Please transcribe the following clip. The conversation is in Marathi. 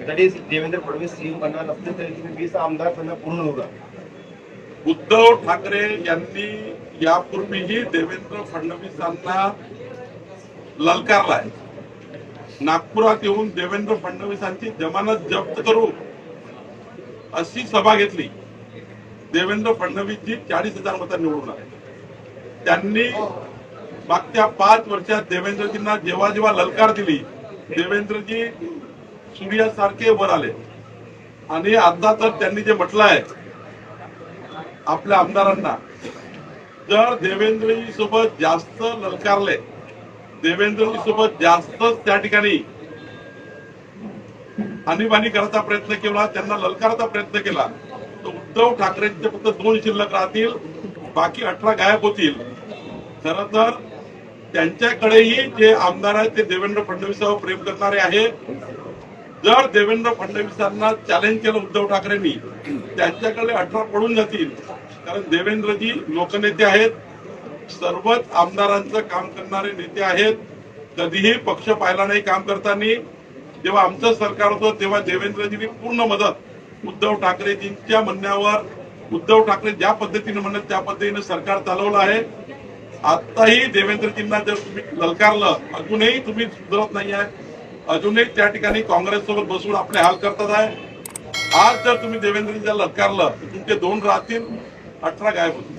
तरी देवेंद्र फडणवीस सीएम बनणार नसले तरी तुम्ही वीस आमदार त्यांना पूर्ण होगा उद्धव ठाकरे यांनी यापूर्वीही देवेंद्र फडणवीसांना ललकारलाय. नागपुरात येऊन देवेंद्र फडणवीसांची जमानत जप्त करू अशी सभा घेतली. देवेंद्र फडणवीसची चाळीस हजार मतात निवडून आले. त्यांनी मागच्या पाच वर्षात देवेंद्रजींना जेव्हा जेव्हा ललकार दिली देवेंद्रजी सूर्यासारखे वर आले. आणि आता तर त्यांनी जे म्हटलं आहे आपल्या आमदारांना जर देवेंद्रजी सोबत जास्त ललकारले देवेंद्रजी सोबत जास्त त्या ठिकाणी आणीबाणी करायचा प्रयत्न केला त्यांना ललकाराचा प्रयत्न केला तर उद्धव ठाकरेंचे फक्त दोन शिल्लक राहतील बाकी अठरा गायब होतील. खर तर त्यांच्याकडेही जे आमदार आहेत ते देवेंद्र फडणवीसावर प्रेम करणारे आहे जर देवेंद्र फडणवीसांना चॅलेंज केलं उद्धव ठाकरेंनी त्यांच्याकडे अठरा पडून जातील. कारण देवेंद्रजी लोकनेते आहेत. सर्वच आमदारांचं काम करणारे नेते आहेत. कधीही पक्ष पाहिला नाही काम करताना. जेव्हा आमचं सरकार होतं तेव्हा देवेंद्रजींनी पूर्ण मदत उद्धव ठाकरेजींच्या म्हणण्यावर उद्धव ठाकरे ज्या पद्धतीने म्हणत त्या पद्धतीने सरकार चालवलं आहे. आताही देवेंद्रजींना जर तुम्ही ललकारलं अजूनही तुम्ही सुधरत नाही आहे अजूनही त्या ठिकाणी काँग्रेस सोबत बसून आपले हाल करतात आहे. आज जर तुम्ही देवेंद्रजीला लटकारलं तर तुमचे दोन राहतील अठरा गायब होतील.